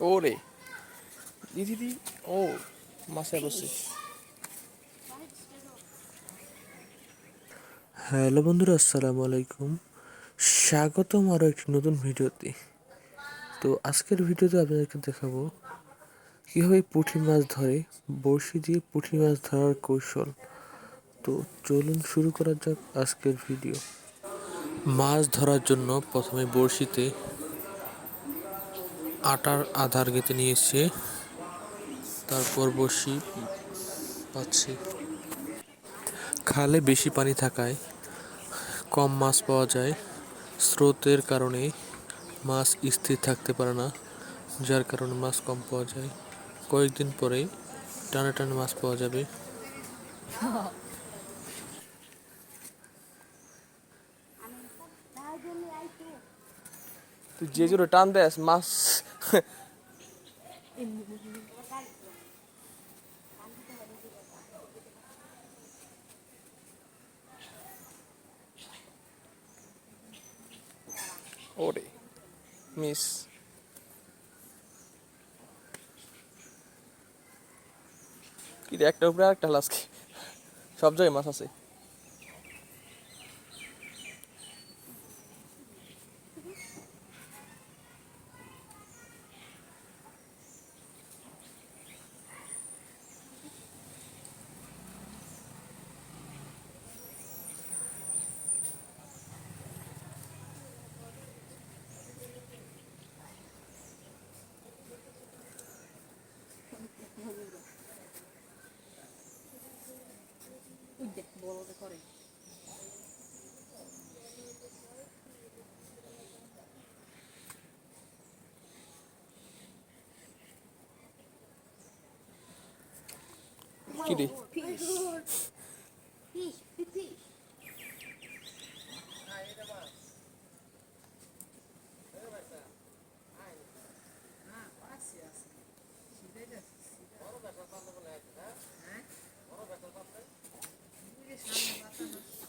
ওরে। দিদি ও মাছে বসে। হ্যালো বন্ধুরা, আসসালামু আলাইকুম। স্বাগতম আরও একটি নতুন ভিডিওতে। তো আজকের ভিডিওতে আপনাদেরকে দেখাবো কীভাবে পুঁটি মাছ ধরে, বড়শি দিয়ে পুঁটি মাছ ধরার কৌশল। তো চলুন শুরু করা যাক আজকের ভিডিও। মাছ ধরার জন্য প্রথমে বড়শিতে আটার আধার গেঁথে নিয়েছে। তারপর বসি, পাচ্ছি। খালে বেশি পানি থাকায় কম মাছ পাওয়া যায়। স্রোতের কারণে মাছ স্থির থাকতে পারে না, যার কারণে মাছ কম পাওয়া যায়। কয়েকদিন পরে টানে টানে মাছ পাওয়া যাবে। তুই যে জোরে টান দেস মাছ ওরে, মিস। কি একটা উপরে আরেকটা আজকে। সব জায়গায় মাছ আছে। করে। কি রে?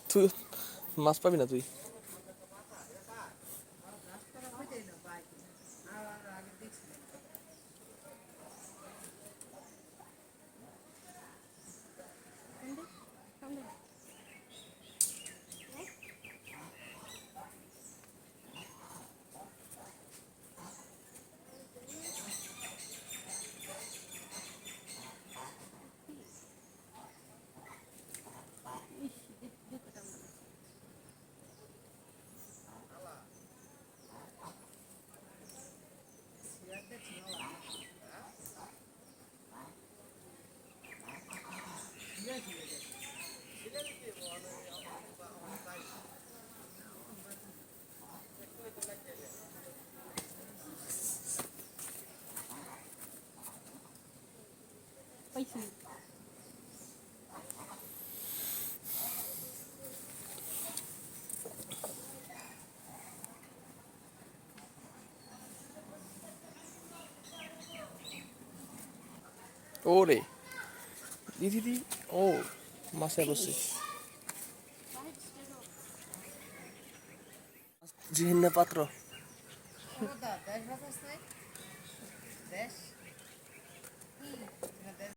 তুই মাছ পাবি না তুই? পাইছি ওরে। দিদি দি ও মাছে বসে জিহিন্না পাত্র। দেশ